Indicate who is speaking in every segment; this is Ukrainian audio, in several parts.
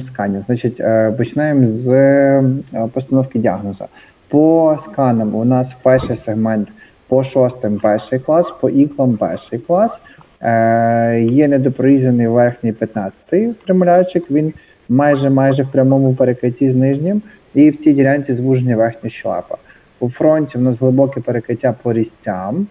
Speaker 1: сканів. Значить, е, починаємо з е, постановки діагнозу. По сканам у нас перший сегмент по шостим перший клас, по іклам перший клас. Е, Є недопрорізаний верхній 15-й премолярчик, він майже майже в прямому перекритті з нижнім, і в цій ділянці звуження верхня щелепа. У фронті в нас глибоке перекриття по різцям,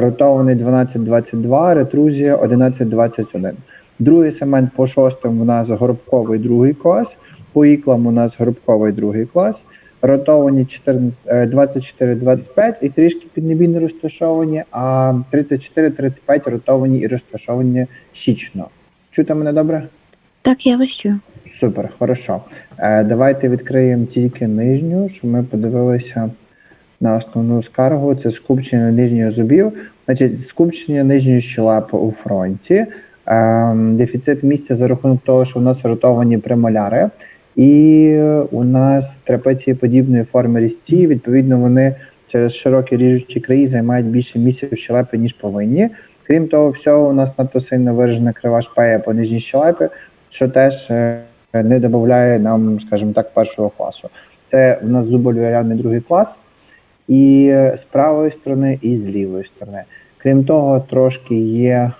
Speaker 1: ротований 12-22, ретрузія 11-21. Другий сегмент по шостим у нас горобковий другий клас, по іклам у нас горобковий другий клас, ротовані 14, е, 24-25 і трішки піднебійно розташовані, а 34-35 ротовані і розташовані щічно. Чути мене добре?
Speaker 2: Так, я вас чую.
Speaker 1: Супер, хорошо. Е, давайте відкриємо тільки нижню, щоб ми подивилися на основну скаргу. Це скупчення нижніх зубів. Значить, скупчення нижньої щелепи у фронті, дефіцит місця за рахунок того, що у нас ротовані премоляри, і у нас трапеції подібної форми різці. Відповідно, вони через широкі ріжучі краї займають більше місця в щелепі, ніж повинні. Крім того, всього, у нас надто сильно виражена крива шпея по нижній щелепі, що теж е, не додає нам, скажімо так, першого класу. Це у нас зуболюваряний другий клас, і е, з правої сторони, і з лівої сторони. Крім того, трошки є,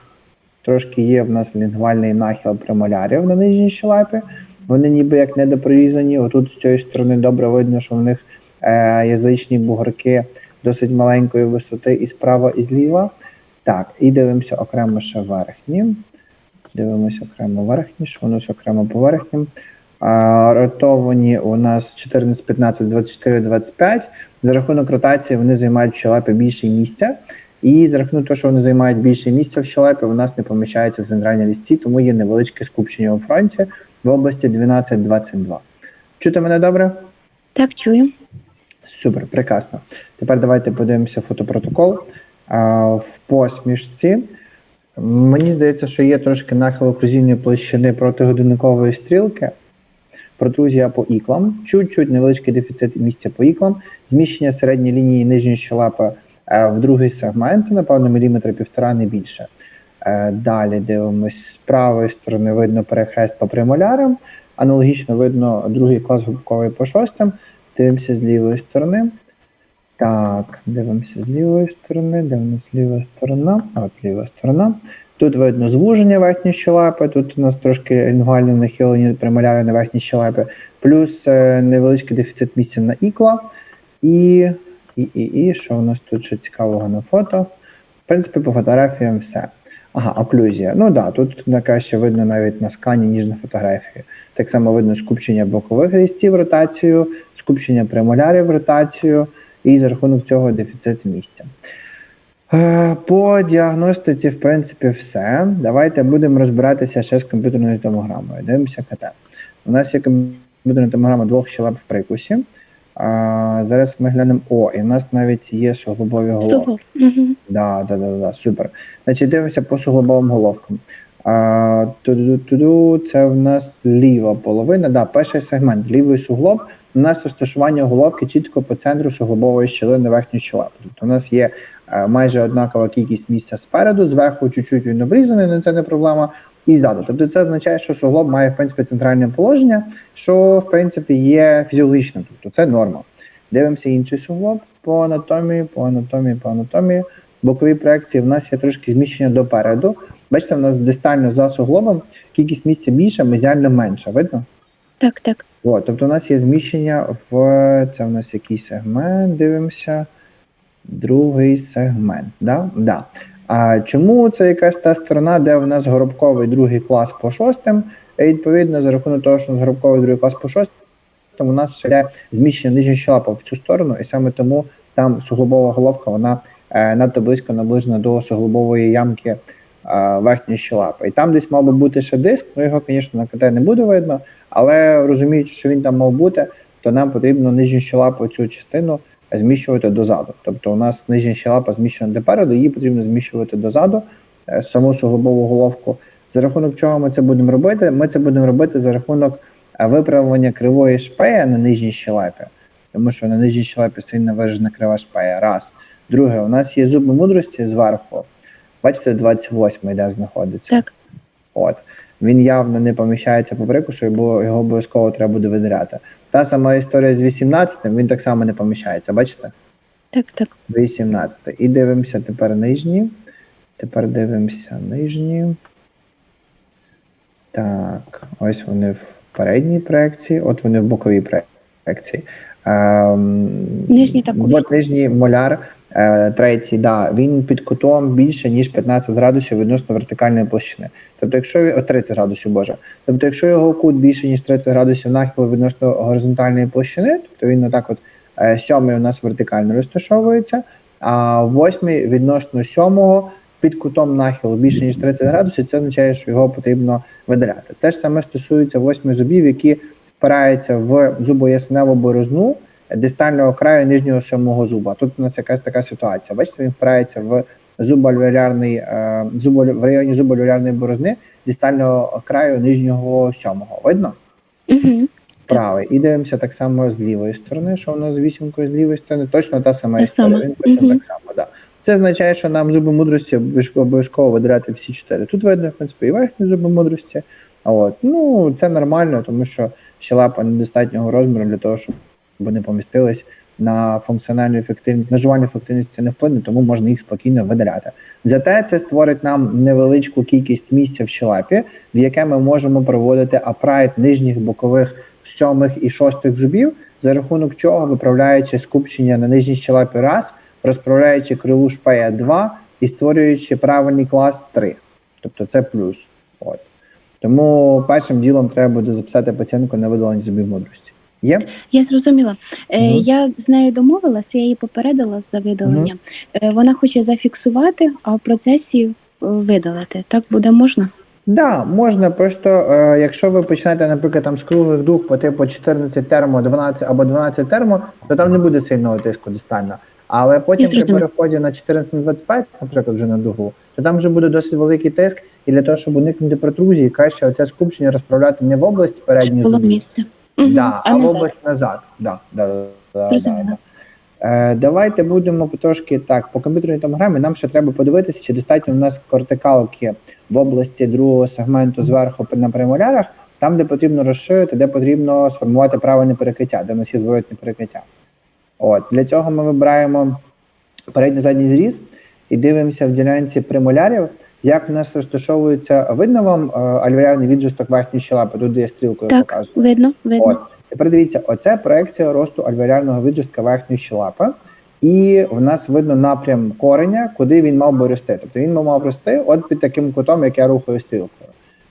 Speaker 1: трошки є в нас лінгвальний нахил премолярів на нижній щелепі. Вони ніби як недопрорізані. Отут з цієї сторони добре видно, що в них е, язичні бугорки досить маленької висоти і справа, і зліва. Так, і дивимося окремо ще верхні. Дивимося окремо верхні, у окремо по верхнім. А, ротовані у нас 14, 15, 24, 25. За рахунок ротації вони займають в щелепі більше місця. І за рахунок того, що вони займають більше місця в щелепі, у нас не поміщається центральні лісці, тому є невеличке скупчення у фронті в області 12-22. Чути мене добре?
Speaker 2: Так, чую.
Speaker 1: Супер, прекрасно. Тепер давайте подивимося фотопротокол. А, в посмішці. Мені здається, що є трошки нахил окрузійної площини протигодинникової стрілки, протрузія по іклам, чуть-чуть невеличкий дефіцит місця по іклам, зміщення середньої лінії нижньої щелепи в другий сегмент, напевно, міліметра півтора, не більше. Е, Далі дивимось з правої сторони видно перехрест по премолярам, аналогічно видно другий клас губковий по шостим. Дивимося з лівої сторони. Так, дивимося з лівої сторони, нас ліва сторона, а от ліва сторона. Тут видно звуження верхньої щелепи, тут у нас трошки лінгвально нахилені премоляри на верхній щелепі, плюс е, невеличкий дефіцит місця на ікла. І, і, і, і що у нас тут ще цікавого на фото? В принципі, по фотографіям все. Ага, оклюзія. Ну так, да, тут найкраще видно навіть на скані, ніж на фотографії. Так само видно скупчення бокових різців ротацію, скупчення премолярів ротацію, і за рахунок цього дефіцит місця. Е, По діагностиці, в принципі, все. Давайте будемо розбиратися ще з комп'ютерною томограмою. Дивимося КТ. У нас є комп'ютерна томограма двох щелеп в прикусі. А, зараз ми глянемо. О, і в нас навіть є суглобові головки.
Speaker 2: Угу.
Speaker 1: Да, да, да, да, супер. Значить, дивимося по суглобовим головкам. А, туду-туду, це в нас ліва половина. Да, перший сегмент, лівий суглоб. У нас розташування головки чітко по центру суглобової щілини верхньої щелепи. Тобто у нас є е, майже однакова кількість місця спереду, зверху чуть-чуть він обрізаний, але це не проблема. І ззаду. Тобто це означає, що суглоб має в принципі центральне положення, що в принципі є фізіологічним. Тобто це норма. Дивимося інший суглоб по анатомії, по анатомії, по анатомії. Бокові проекції в нас є трошки зміщення допереду. Бачите, в нас дистально за суглобом кількість місця більша, мезіально менша. Видно?
Speaker 2: Так, так.
Speaker 1: О, тобто у нас є зміщення в це в нас який сегмент, дивимося. Другий сегмент. Да? Да. А чому це якась та сторона, де в нас горобковий другий клас по шостим? І відповідно, за рахунок того, що у нас горобковий другий клас по шостим, у нас ще йде зміщення нижньої щелепи в цю сторону, і саме тому там суглобова головка вона е, надто близько наближена до суглобової ямки е, верхньої щелепи. І там десь мав би бути ще диск, ну його, звісно, на КТ не буде видно, але розуміючи, що він там мав бути, то нам потрібно нижню щелепу цю частину зміщувати дозаду. Тобто у нас нижня щелепа зміщена допереду, її потрібно зміщувати дозаду, е, саму суглобову головку. За рахунок чого ми це будемо робити? Ми це будемо робити за рахунок е, виправлення кривої шпея на нижній щелепі, тому що на нижній щелепі сильно виражена крива шпея. Раз. Друге, у нас є зуби мудрості зверху. Бачите, 28-й де знаходиться.
Speaker 2: Так.
Speaker 1: От. він явно не поміщається по прикусу, бо його обов'язково треба буде видаляти. Та сама історія з 18, він так само не поміщається, бачите?
Speaker 2: Так, так.
Speaker 1: 18. І дивимося тепер нижні. Тепер дивимося нижні. Так, ось вони в передній проекції, от вони в боковій проекції. Ем,
Speaker 2: Нижній також.
Speaker 1: От нижній моляр, третій, да, він під кутом більше, ніж 15 градусів відносно вертикальної площини. Тобто, якщо о, 30 градусів, боже. Тобто, якщо його кут більше, ніж 30 градусів нахилу відносно горизонтальної площини, тобто він отак от е, сьомий у нас вертикально розташовується, а восьмий відносно сьомого під кутом нахилу більше ніж 30 градусів, це означає, що його потрібно видаляти. Те ж саме стосується восьми зубів, які впираються в зубоясневу борозну дистального краю нижнього сьомого зуба. Тут у нас якась така ситуація. Бачите, він впирається в зубоальвеолярний, е, в районі зубоальвеолярної борозни дистального краю нижнього сьомого. Видно?
Speaker 2: Угу.
Speaker 1: правий. І дивимося так само з лівої сторони, що у нас з вісімкою з лівої сторони. Точно та сама історія. Він точно
Speaker 2: Мгм.
Speaker 1: так само, да. Це означає, що нам зуби мудрості обов'язково- видаляти всі чотири. Тут видно, в принципі, і верхні зуби мудрості. От. Ну, це нормально, тому що щелепа недостатнього розміру для того, щоб вони помістились на функціональну ефективність, на жувальну ефективність це не вплине, тому можна їх спокійно видаляти. Зате це створить нам невеличку кількість місця в щелепі, в яке ми можемо проводити апрайт нижніх бокових сьомих і шостих зубів, за рахунок чого виправляючи скупчення на нижній щелепі раз, розправляючи криву шпея 2 і створюючи правильний клас 3. Тобто це плюс. От. Тому першим ділом треба буде записати пацієнтку на видалення зубів мудрості. Є?
Speaker 2: Я зрозуміла. Е,
Speaker 1: Мгм.
Speaker 2: Я з нею домовилась, я її попередила за видалення. Е, Вона хоче зафіксувати, а в процесі е, видалити. Так буде можна?
Speaker 1: Да, можна просто, е, якщо ви почнете, наприклад, там з круглих дух по типу 14 термо, 12 або 12 термо, то там не буде сильного тиску дистально. Але потім при переході на 14 на 25, наприклад, вже на дугу, то там вже буде досить великий тиск, і для того, щоб уникнути протрузії, краще оце скупчення розправляти не в області
Speaker 2: Щоб
Speaker 1: передньої зубів,
Speaker 2: місце.
Speaker 1: Да, а,
Speaker 2: а
Speaker 1: в
Speaker 2: назад.
Speaker 1: область назад. Да, да, да, да, да. Е, давайте будемо трошки так. По комп'ютерній томограмі нам ще треба подивитися, чи достатньо у нас кортикалки в області другого сегменту зверху на премолярах, там, де потрібно розширити, де потрібно сформувати правильне перекриття, де у нас є зворотне перекриття. От для цього ми вибираємо передній задній зріз і дивимося в ділянці премолярів, як у нас розташовується. Видно вам е, альвеолярний відросток верхньої щелепи, тут я стрілкою
Speaker 2: Так,
Speaker 1: показую.
Speaker 2: видно, видно.
Speaker 1: От. Тепер дивіться, оце проекція росту альвеолярного відростка верхньої щелепи, і в нас видно напрям кореня, куди він мав би рости. Тобто він би мав рости от під таким кутом, як я рухаю стрілкою.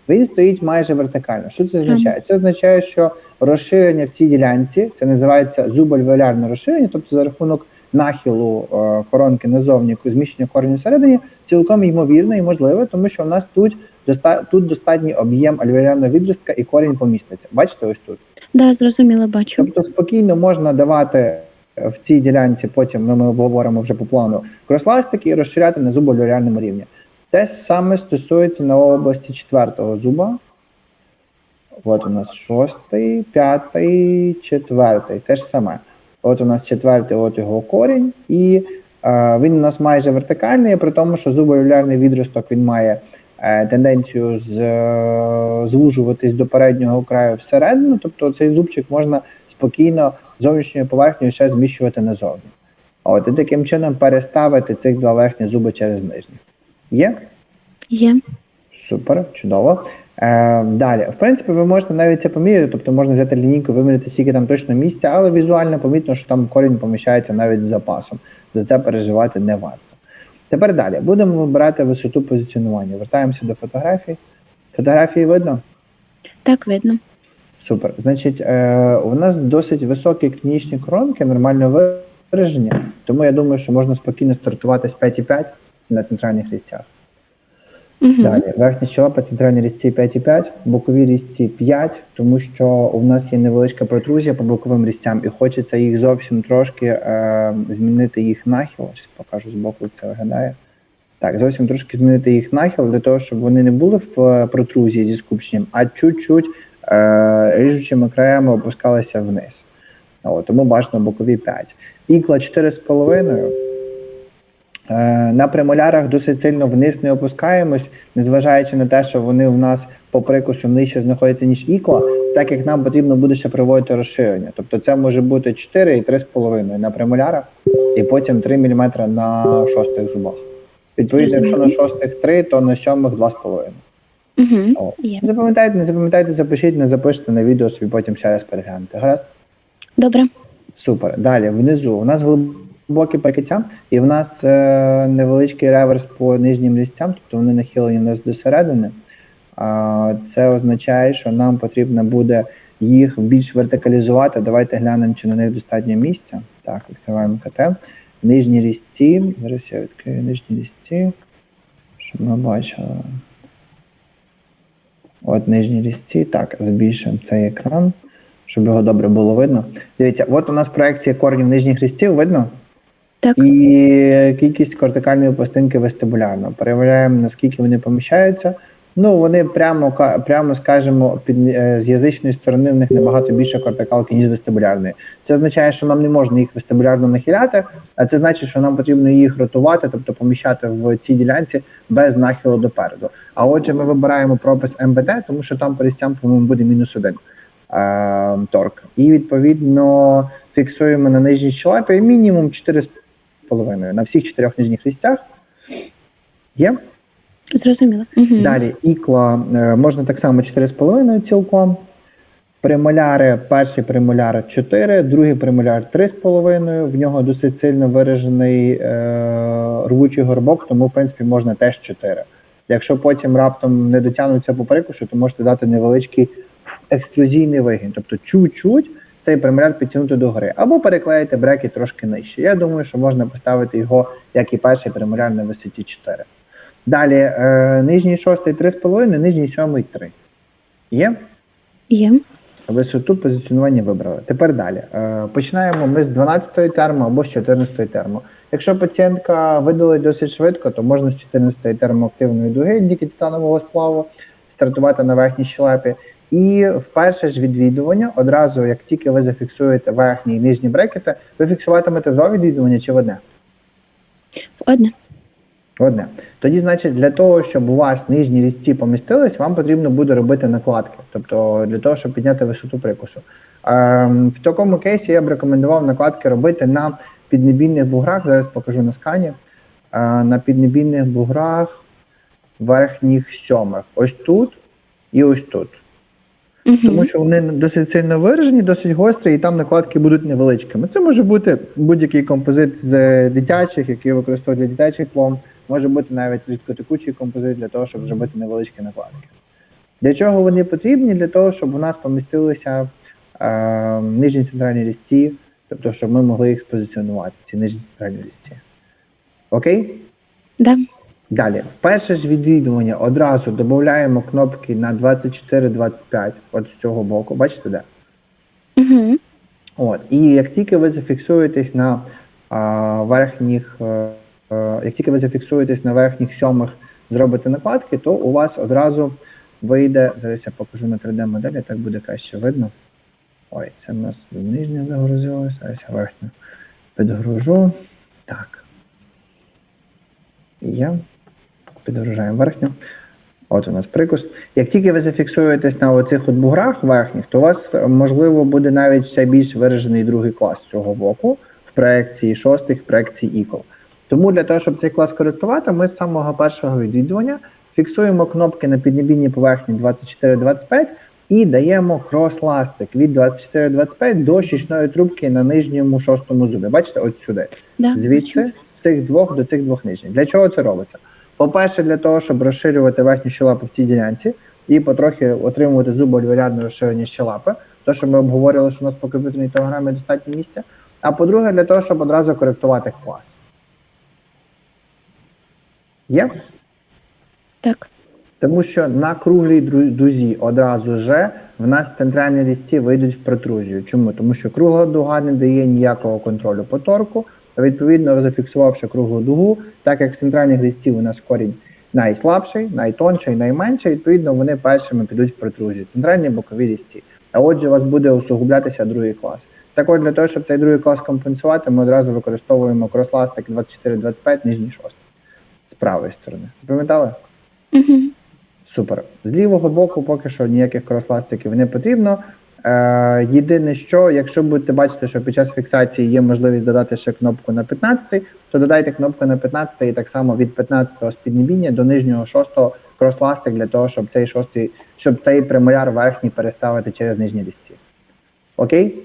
Speaker 1: Він стоїть майже вертикально. Що це означає? Це означає, що розширення в цій ділянці це називається зубальвеолярне розширення, тобто за рахунок нахилу е, коронки назовні, зміщення кореня всередині, цілком ймовірно і можливе, тому що у нас тут доста- тут достатній об'єм альвеолярного відростка і корінь поміститься. Бачите, ось тут.
Speaker 2: Да, зрозуміла, бачу.
Speaker 1: Тобто спокійно можна давати е, в цій ділянці, потім ну, ми обговоримо вже по плану кросластики і розширяти на зубоальвеолярному рівні. Те саме стосується на області четвертого зуба. От у нас шостий, п'ятий, четвертий. Те ж саме. От у нас четвертий, от його корінь, і е, він у нас майже вертикальний, при тому, що зубоальвеолярний відросток він має е, тенденцію з, е, звужуватись до переднього краю всередину. Тобто цей зубчик можна спокійно зовнішньою поверхнею ще зміщувати назовні. От і таким чином переставити цих два верхні зуби через нижні. Є?
Speaker 2: Є.
Speaker 1: Супер, чудово. Е, далі, в принципі, ви можете навіть це поміряти, тобто можна взяти лінійку, виміряти, скільки там точно місця, але візуально помітно, що там корінь поміщається навіть з запасом. За це переживати не варто. Тепер далі будемо вибирати висоту позиціонування. Вертаємося до фотографій. Фотографії видно?
Speaker 2: Так, видно.
Speaker 1: Супер. Значить, е, у нас досить високі клінічні коронки, нормального вираження, тому я думаю, що можна спокійно стартувати з 5,5 на центральних різцях.
Speaker 2: Угу.
Speaker 1: Далі, верхня щелепа, центральні різці 5,5, бокові різці 5, тому що у нас є невеличка протрузія по боковим різцям, і хочеться їх зовсім трошки е, змінити їх нахил. Зараз покажу з боку, це виглядає. Так, зовсім трошки змінити їх нахил для того, щоб вони не були в е, протрузії зі скупченням, а чуть-чуть е, ріжучими краями опускалися вниз. От, тому бажано бокові 5. Ікла 4,5. Е, На премолярах досить сильно вниз не опускаємось, незважаючи на те, що вони в нас по прикусу нижче знаходяться, ніж ікла, так як нам потрібно буде ще проводити розширення. Тобто це може бути 4 і 3,5 на премолярах, і потім 3 мм на шостих зубах. Відповідно, якщо на шостих 3, то на сьомих 2,5.
Speaker 2: Угу.
Speaker 1: Запам'ятайте, не запам'ятайте, запишіть, не запишете на відео, собі потім ще раз переглянете. Гаразд?
Speaker 2: Добре.
Speaker 1: Супер. Далі, внизу. У нас глибоке перекиття, і в нас е, невеличкий реверс по нижнім лістям, тобто вони нахилені у нас до середини. А, це означає, що нам потрібно буде їх більш вертикалізувати. Давайте глянемо, чи на них достатньо місця. Так, відкриваємо КТ. Нижні різці. Зараз я відкрию нижні різці, щоб ми бачили. От нижні різці. Так, збільшимо цей екран, щоб його добре було видно. Дивіться, от у нас проекція коренів нижніх різців, видно?
Speaker 2: Так.
Speaker 1: І кількість кортикальної пластинки вестибулярно. Перевіряємо, наскільки вони поміщаються. Ну, вони прямо, прямо скажемо, під, е, з язичної сторони в них набагато більше кортикалки, ніж вестибулярної. Це означає, що нам не можна їх вестибулярно нахиляти, а це значить, що нам потрібно їх ротувати, тобто поміщати в цій ділянці без нахилу допереду. А отже, ми вибираємо пропис МБТ, тому що там по лістям, по-моєму, буде мінус один е, торк. І відповідно фіксуємо на нижній щелепі мінімум 4,5 на всіх чотирьох нижніх лістях. Є?
Speaker 2: Зрозуміло. Угу.
Speaker 1: Далі ікла е, можна так само 4,5 цілком. Премоляри, перший премоляр 4, другий премоляр 3,5. В нього досить сильно виражений е, рвучий горбок, тому в принципі можна теж 4. Якщо потім раптом не дотягнуться по прикусу, то можете дати невеличкий екструзійний вигін. Тобто чуть-чуть цей премоляр підтягнути до гори. Або переклеїти брекет трошки нижче. Я думаю, що можна поставити його, як і перший премоляр на висоті 4. Далі е, нижній шостий 3,5, нижній сьомий 3. Є?
Speaker 2: Є.
Speaker 1: Висоту позиціонування вибрали. Тепер далі. Е, починаємо ми з 12-ї термо або з 14-ї термо. Якщо пацієнтка видалить досить швидко, то можна з 14-ї термоактивної дуги діки титанового сплаву стартувати на верхній щелепі. І в перше ж відвідування, одразу, як тільки ви зафіксуєте верхні і нижні брекети, ви фіксуватимете два відвідування чи в одне?
Speaker 2: В Одне.
Speaker 1: Одне. Тоді, значить, для того, щоб у вас нижні різці помістились, вам потрібно буде робити накладки, тобто для того, щоб підняти висоту прикусу. Ем, в такому кейсі я б рекомендував накладки робити на піднебійних буграх. Зараз покажу на скані. Е, на піднебійних буграх верхніх сьомих. Ось тут і ось тут.
Speaker 2: Угу.
Speaker 1: Тому що вони досить сильно виражені, досить гострі, і там накладки будуть невеличкими. Це може бути будь-який композит з дитячих, який використовують для дитячих плом. Може бути навіть рідкотекучий композит для того, щоб зробити невеличкі накладки. Для чого вони потрібні? Для того, щоб у нас помістилися е, нижні центральні різці, тобто, щоб ми могли їх спозиціонувати, ці нижні центральні різці. Окей?
Speaker 2: Да.
Speaker 1: Далі, в перше ж відвідування одразу додаємо кнопки на 24-25, от з цього боку. Бачите, де?
Speaker 2: Угу.
Speaker 1: От. І як тільки ви зафіксуєтесь на а, верхніх, е, е, як тільки ви зафіксуєтесь на верхніх сьомих, зробите накладки, то у вас одразу вийде. Зараз я покажу на 3D-моделі, так буде краще видно. Ой, це в нас нижнє загрузилось, зараз я верхню підгружу. Так. Є. Підгружаємо верхню. От у нас прикус. Як тільки ви зафіксуєтесь на оцих от буграх верхніх, то у вас можливо буде навіть ще більш виражений другий клас цього боку в проекції шостих, в проекції ікол. Тому для того, щоб цей клас коректувати, ми з самого першого відвідування фіксуємо кнопки на піднебійній поверхні 24-25 і даємо крос-ластик від 24-25 до щічної трубки на нижньому шостому зубі. Бачите, от сюди.
Speaker 2: Да.
Speaker 1: Звідси з цих двох до цих двох нижніх. Для чого це робиться? По-перше, для того, щоб розширювати верхню щелепу в цій ділянці і потрохи отримувати зубоальвеолярне розширення щелепи, то що ми обговорювали, що у нас по комп'ютерній томограмі достатньо місця. А по-друге, для того, щоб одразу коректувати клас. Є?
Speaker 2: Так.
Speaker 1: Тому що на круглій дузі одразу же в нас центральні різці вийдуть в протрузію. Чому? Тому що кругла дуга не дає ніякого контролю по торку. Відповідно, зафіксувавши круглу дугу, так як в центральних різців у нас корінь найслабший, найтонший, найменший, відповідно, вони першими підуть в протрузію. Центральні бокові різці. а отже, у вас буде усугублятися другий клас. Так от, для того, щоб цей другий клас компенсувати, ми одразу використовуємо кросластик 24-25, нижній шостий. З правої сторони. Запам'ятали?
Speaker 2: Угу.
Speaker 1: Супер. З лівого боку поки що ніяких кросластиків не потрібно. Е, єдине, що якщо будете бачити, що під час фіксації є можливість додати ще кнопку на 15, то додайте кнопку на 15 і так само від 15 з піднебіння до нижнього 6 кросластик для того, щоб цей шостий, щоб цей премоляр верхній переставити через нижні різці. Окей?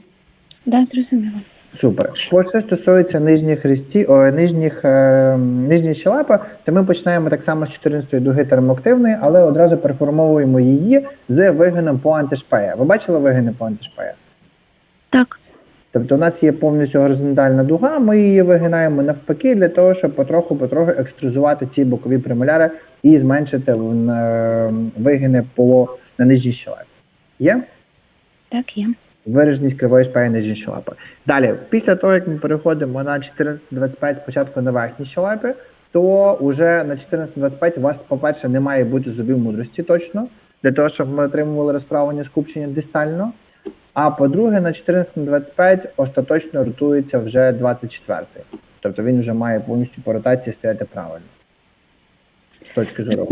Speaker 2: Да, зрозуміло.
Speaker 1: Супер. Що стосується нижніх хресті, о, нижніх, е, нижньої щелепи, то ми починаємо так само з 14-ї дуги термоактивної, але одразу переформовуємо її з вигином по антишпея. Ви бачили вигини по антишпея?
Speaker 2: Так.
Speaker 1: Тобто у нас є повністю горизонтальна дуга, ми її вигинаємо навпаки для того, щоб потроху-потроху екструзувати ці бокові премоляри і зменшити е, вигини по на нижній щелепі. Є?
Speaker 2: Так, є.
Speaker 1: Вираженість кривої шпеї нижньої щелепи. Далі, після того, як ми переходимо на 14-25 спочатку на верхній щелепі, то уже на 14-25 у вас, по-перше, не має бути зубів мудрості точно, для того, щоб ми отримували розправлення скупчення дистально. А по-друге, на 14-25 остаточно ротується вже 24-й. Тобто він вже має повністю по ротації стояти правильно. З точки зору.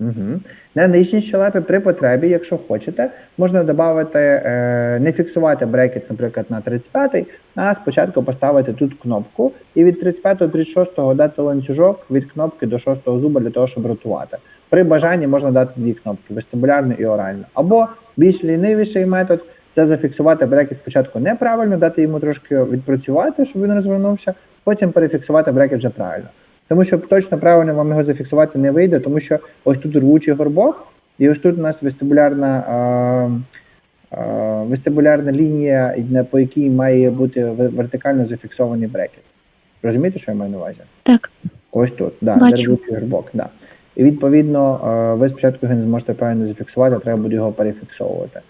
Speaker 1: Угу. На нижній щелепі при потребі, якщо хочете, можна додати, е, не фіксувати брекет, наприклад, на 35-й, а спочатку поставити тут кнопку і від 35 до 36 дати ланцюжок від кнопки до 6 зуба для того, щоб ротувати. При бажанні можна дати дві кнопки вестибулярну і оральну. Або більш лінивіший метод це зафіксувати брекет спочатку неправильно, дати йому трошки відпрацювати, щоб він розвернувся, потім перефіксувати брекет вже правильно. Тому що точно правильно вам його зафіксувати не вийде, тому що ось тут рвучий горбок, і ось тут у нас вестибулярна, а, а, вестибулярна лінія, по якій має бути вертикально зафіксований брекет. Розумієте, що я маю на увазі?
Speaker 2: Так.
Speaker 1: Ось тут, да, де рвучий горбок. Да. І відповідно, ви спочатку його не зможете правильно зафіксувати, треба буде його перефіксовувати.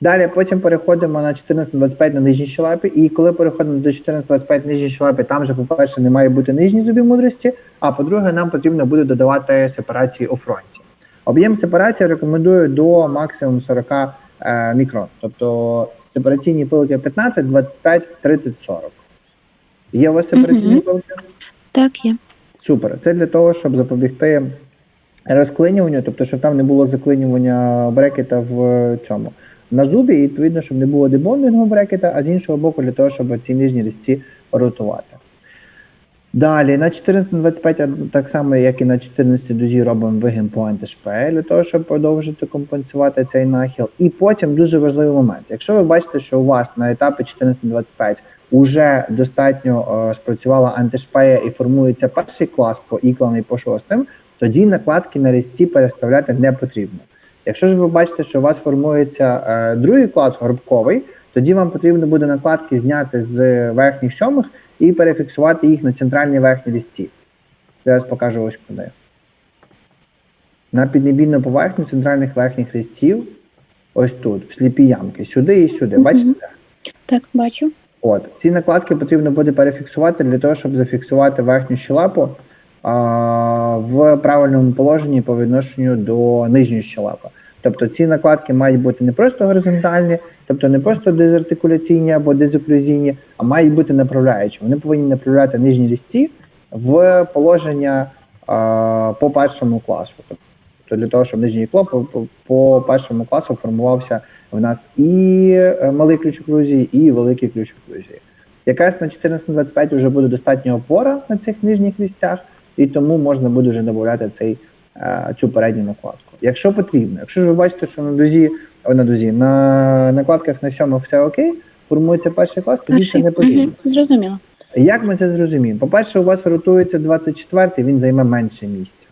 Speaker 1: Далі потім переходимо на 14-25 на нижній щелепі, і коли переходимо до 14-25 нижній щелепі, там же, по-перше, не має бути нижні зубі мудрості, а по-друге, нам потрібно буде додавати сепарації у фронті. Об'єм сепарації рекомендую до максимум 40 е, мікрон. Тобто сепараційні пилки 15, 25, 30, 40. Є у вас сепараційні
Speaker 2: Мгм.
Speaker 1: пилки?
Speaker 2: Так, є.
Speaker 1: Супер. Це для того, щоб запобігти розклинюванню, тобто, щоб там не було заклинювання брекета в цьому на зубі, і відповідно, щоб не було дебондингу брекета, а з іншого боку, для того, щоб ці нижні різці ротувати. Далі на 14-25, а так само, як і на 14 дозі, робимо вигин по антишпе для того, щоб продовжити компенсувати цей нахил. І потім дуже важливий момент. Якщо ви бачите, що у вас на етапі 14-25 уже достатньо е, спрацювала антишпея і формується перший клас по іклам і по шостим, тоді накладки на різці переставляти не потрібно. Якщо ж ви бачите, що у вас формується е, другий клас горбковий, тоді вам потрібно буде накладки зняти з верхніх сьомих і перефіксувати їх на центральній верхній різці. Зараз покажу ось куди. На піднебійну поверхню центральних верхніх різців, ось тут, в сліпі ямки, сюди і сюди.
Speaker 2: Мгм.
Speaker 1: Бачите?
Speaker 2: Так, бачу.
Speaker 1: От ці накладки потрібно буде перефіксувати для того, щоб зафіксувати верхню щелепу а, в правильному положенні по відношенню до нижньої щелепи. Тобто ці накладки мають бути не просто горизонтальні, тобто не просто дезартикуляційні або дезоклюзійні, а мають бути направляючі. Вони повинні направляти нижні різці в положення а, по першому класу. Тобто для того, щоб нижній клоп по, першому класу формувався в нас і е, малий ключ оклюзії, і великий ключ оклюзії. Якраз на 14-25 вже буде достатньо опора на цих нижніх місцях, і тому можна буде вже додати цей, е, цю передню накладку. Якщо потрібно, якщо ж ви бачите, що на дозі, о, на дозі, на накладках на сьомих все окей, формується перший клас, тоді
Speaker 2: Перший.
Speaker 1: не потрібно.
Speaker 2: Мгм. Зрозуміло.
Speaker 1: Як ми це зрозуміємо? По-перше, у вас ротується 24-й, він займе менше місця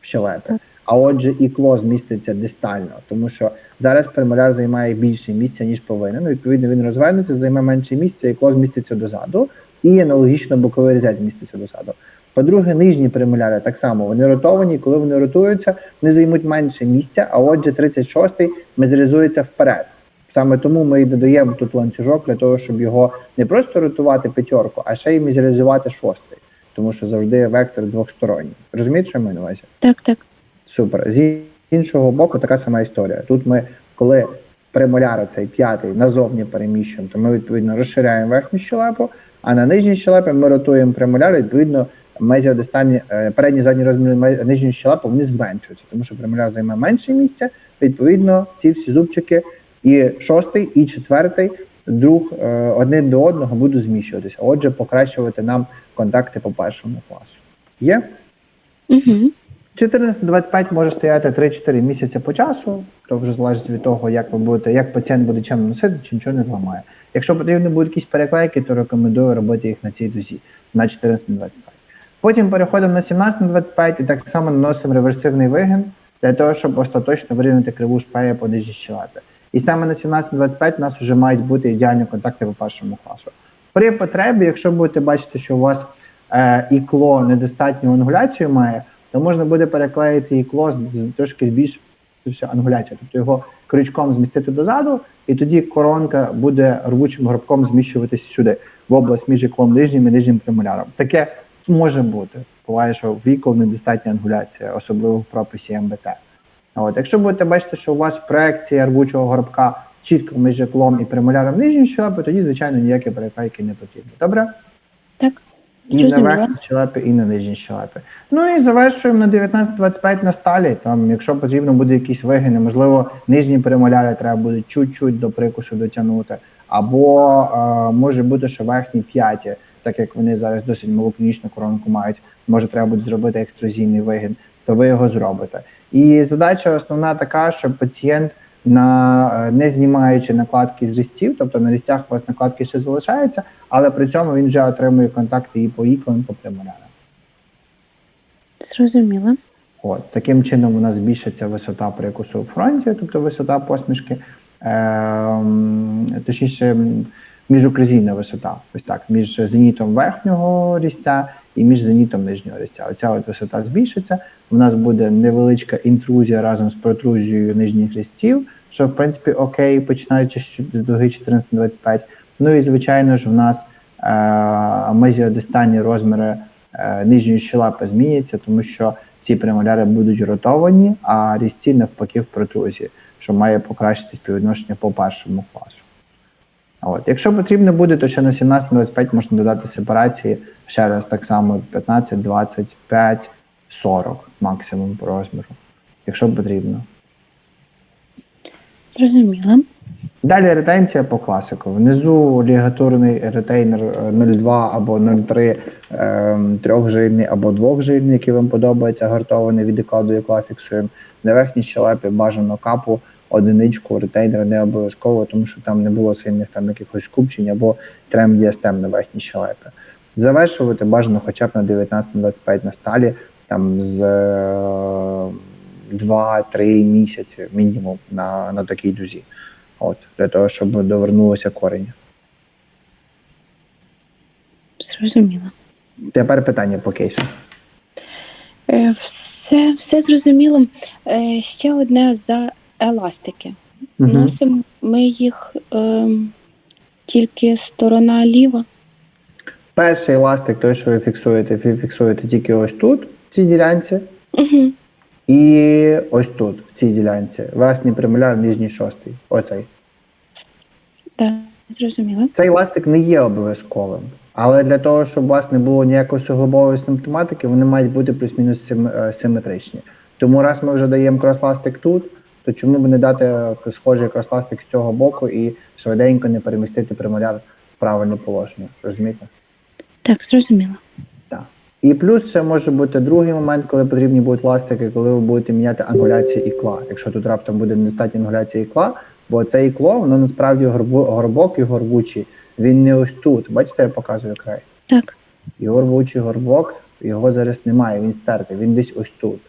Speaker 1: в щелепі. А отже, і кло зміститься дистально, тому що зараз премоляр займає більше місця, ніж повинен. Відповідно, він розвернеться, займе менше місця, і кло зміститься дозаду, і аналогічно боковий різець зміститься дозаду. По-друге, нижні премоляри так само вони ротовані. Коли вони ротуються, вони займуть менше місця, а отже, 36-й мезеризується вперед. Саме тому ми і додаємо тут ланцюжок для того, щоб його не просто ротувати п'ятерку, а ще й мізеризувати шостий, тому що завжди вектор двосторонній. Розумієте, що я маю на увазі?
Speaker 2: Так, так.
Speaker 1: Супер. З іншого боку, така сама історія. Тут ми, коли премоляр, цей п'ятий, назовні переміщуємо, то ми відповідно розширяємо верхню щелепу, а на нижній щелепі ми ротуємо премоляр, відповідно, мезіодистанні, е, передні задні розміри нижньої щелепи вони зменшуються, тому що премоляр займає менше місця. Відповідно, ці всі зубчики і шостий, і четвертий друг е, один до одного будуть зміщуватися. Отже, покращувати нам контакти по першому класу. Є?
Speaker 2: Угу.
Speaker 1: 14-25 може стояти 3-4 місяці по часу, то вже залежить від того, як ви будете, як пацієнт буде чим носити, чи нічого не зламає. Якщо потрібні будуть якісь переклейки, то рекомендую робити їх на цій дозі на 14-25. Потім переходимо на 17-25 і так само наносимо реверсивний вигін для того, щоб остаточно вирівняти криву шпея по щелепі. І саме на 17-25 у нас вже мають бути ідеальні контакти по першому класу. При потребі, якщо будете бачити, що у вас е, ікло недостатню ангуляцію має, то можна буде переклеїти ікло з- трошки збільшивши ангуляцію, тобто його крючком змістити дозаду, і тоді коронка буде рвучим гробком зміщуватись сюди, в область між іклом нижнім і нижнім премоляром. Таке може бути. Буває, що в ікол недостатня ангуляція, особливо в прописі МБТ. От, якщо будете бачити, що у вас проекція рвучого горбка чітко між іклом і премоляром нижньої щелепи, тоді, звичайно, ніякі переклейки не потрібні. Добре?
Speaker 2: Так,
Speaker 1: І на верхній щелепі, і на нижній щелепі. Ну і завершуємо на 19-25 на сталі. Там, якщо потрібно буде якісь вигини, можливо, нижні перемоляри треба буде чуть-чуть до прикусу дотягнути, або е, може бути, що верхні п'яті, так як вони зараз досить малу клінічну коронку мають, може треба буде зробити екструзійний вигін, то ви його зробите. І задача основна така, щоб пацієнт на е, не знімаючи накладки з різців, тобто на різцях у вас накладки ще залишаються, але при цьому він вже отримує контакти і по іклам, і по премолярам.
Speaker 2: Зрозуміла.
Speaker 1: От таким чином у нас збільшиться висота прикусу у фронті, тобто висота посмішки, ем, точніше, м, міжокризійна висота, ось так, між зенітом верхнього різця і між зенітом нижнього різця. Оця от висота збільшиться. У нас буде невеличка інтрузія разом з протрузією нижніх різців, що в принципі окей, починаючи з дуги 14-25. Ну і звичайно ж, в нас е, мезіодистанні розміри е, нижньої щелепи зміняться, тому що ці премоляри будуть ротовані, а різці навпаки в протрузії, що має покращити співвідношення по першому класу. От. Якщо потрібно буде, то ще на 17-25 можна додати сепарації ще раз так само 15, 25, 40 максимум по розміру, якщо потрібно.
Speaker 2: Зрозуміла.
Speaker 1: Далі ретенція по класику. Внизу лігатурний ретейнер е, 0,2 або 0,3 ем, трьохжильний або двохжильний, який вам подобається, гартований від ікла до ікла фіксуємо. На верхній щелепі бажано капу, одиничку, ретейнера не обов'язково, тому що там не було сильних там якихось скупчень або трем діастем на верхній щелепі. Завершувати бажано хоча б на 19-25 на сталі, там з е, 2-3 місяці мінімум на, на такій дузі. От, для того, щоб довернулося коріння.
Speaker 2: Зрозуміла.
Speaker 1: Тепер питання по кейсу.
Speaker 2: Е, Все, все зрозуміло. Е, Ще одне за еластики.
Speaker 1: Угу.
Speaker 2: Носимо ми їх ем, тільки сторона ліва.
Speaker 1: Перший еластик, той, що ви фіксуєте, ви фіксуєте тільки ось тут, в цій ділянці,
Speaker 2: Угу.
Speaker 1: і ось тут, в цій ділянці. Верхній премоляр, нижній шостий. Оцей.
Speaker 2: Так, зрозуміла.
Speaker 1: Цей еластик не є обов'язковим. Але для того, щоб у вас не було ніякої суглобової симптоматики, вони мають бути плюс-мінус сим- е, симетричні. Тому раз ми вже даємо крос-ластик тут, то чому б не дати е, схожий крос-ластик з цього боку і швиденько не перемістити премоляр в правильне положення. Розумієте?
Speaker 2: Так, зрозуміла.
Speaker 1: Так. І плюс ще може бути другий момент, коли потрібні будуть ластики, коли ви будете міняти ангуляцію ікла. Якщо тут раптом буде недостатня ангуляція ікла, бо це ікло, воно насправді горбок і горбучий. Він не ось тут. Бачите, я показую край.
Speaker 2: Так,
Speaker 1: Його рвучий горбок, його зараз немає, він стертий, він десь ось тут.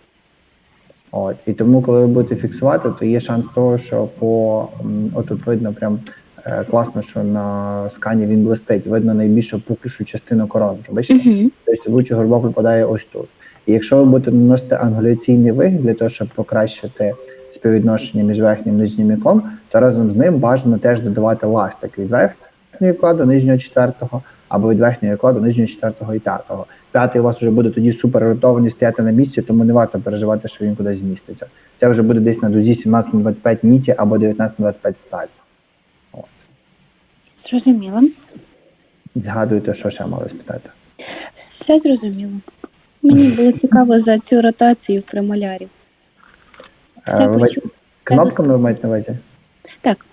Speaker 1: От. І тому, коли ви будете фіксувати, то є шанс того, що по отут видно прям е, класно, що на скані він блистить. Видно найбільшу пуклішу частину коронки. Бачите?
Speaker 2: угу.
Speaker 1: Тобто лучий горбок випадає ось тут. І якщо ви будете наносити ангуляційний вигід для того, щоб покращити співвідношення між верхнім і нижнім іклом, то разом з ним бажано теж додавати ластик від верхнього верхнього кладу, нижнього четвертого, або від верхнього кладу, нижнього четвертого і п'ятого. П'ятий у вас вже буде тоді супер ротований стояти на місці, тому не варто переживати, що він кудись зміститься. Це вже буде десь на дузі 17 на 25 ніті або 19 на 25 сталь. От.
Speaker 2: Зрозуміло.
Speaker 1: Згадуйте, що ще мали спитати.
Speaker 2: Все зрозуміло. Мені було цікаво за цю ротацію премолярів. Все
Speaker 1: Е,
Speaker 2: почув.
Speaker 1: Кнопками ви маєте на увазі?
Speaker 2: Так,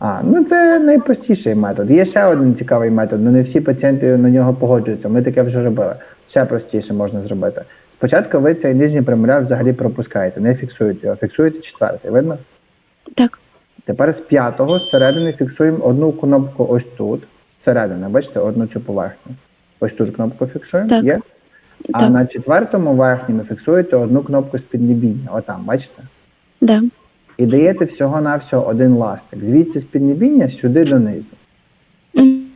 Speaker 1: А, ну це найпростіший метод. Є ще один цікавий метод, але не всі пацієнти на нього погоджуються. Ми таке вже робили. Ще простіше можна зробити. Спочатку ви цей нижній премоляр взагалі пропускаєте, не фіксуєте його, фіксуєте четвертий, видно?
Speaker 2: так,
Speaker 1: Тепер з п'ятого зсередини фіксуємо одну кнопку ось тут, зсередини, бачите, одну цю поверхню. Ось тут кнопку фіксуємо,
Speaker 2: Так.
Speaker 1: є? А
Speaker 2: так,
Speaker 1: на четвертому верхньому фіксуєте одну кнопку з піднебіння, отам, бачите?
Speaker 2: да.
Speaker 1: І даєте всього-навсього один ластик. Звідси з піднебіння сюди донизу.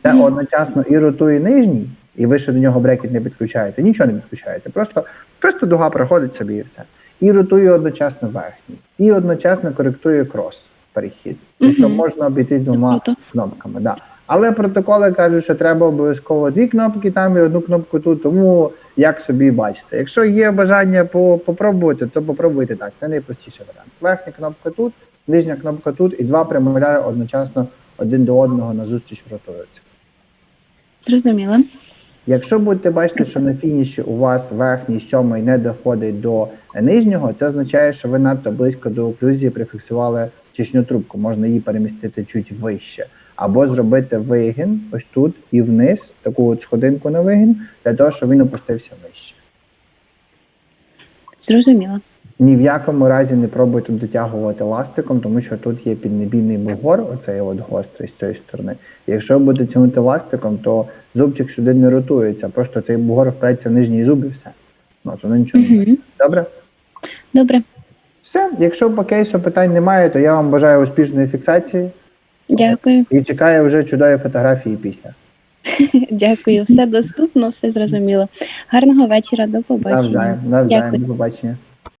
Speaker 1: Це одночасно і ротує нижній, і ви ще до нього брекет не підключаєте, нічого не підключаєте. Просто, просто дуга проходить собі і все. І ротує одночасно верхній, і одночасно коректує крос перехід. Тобто можна обійтись двома кнопками. Да. Але протоколи кажуть, що треба обов'язково дві кнопки там і одну кнопку тут. Тому як собі бачите. Якщо є бажання по- попробувати, то попробуйте так. Це найпростіший варіант. Верхня кнопка тут, нижня кнопка тут, і два премоляри одночасно один до одного назустріч ротуються.
Speaker 2: Зрозуміло.
Speaker 1: Якщо будете бачити, що на фініші у вас верхній сьомий не доходить до нижнього, це означає, що ви надто близько до оклюзії прифіксували чечню трубку. Можна її перемістити чуть вище. Або зробити вигін ось тут і вниз, таку от сходинку на вигін, для того, щоб він опустився вище.
Speaker 2: Зрозуміло.
Speaker 1: Ні в якому разі не пробуйте дотягувати ластиком, тому що тут є піднебійний бугор, оцей от гострий з цієї сторони. І якщо ви будете тягнути ластиком, то зубчик сюди не ротується, просто цей бугор впреться в нижній зуб і все. Ну, то нічого не.
Speaker 2: Угу.
Speaker 1: Добре?
Speaker 2: Добре.
Speaker 1: Все, якщо по кейсу питань немає, то я вам бажаю успішної фіксації
Speaker 2: Дякую.
Speaker 1: і чекає вже чудові фотографії після.
Speaker 2: Дякую. Все доступно, все зрозуміло. Гарного вечора. До побачення.
Speaker 1: Навзаєм, навзаєм,
Speaker 2: Дякую.
Speaker 1: до побачення.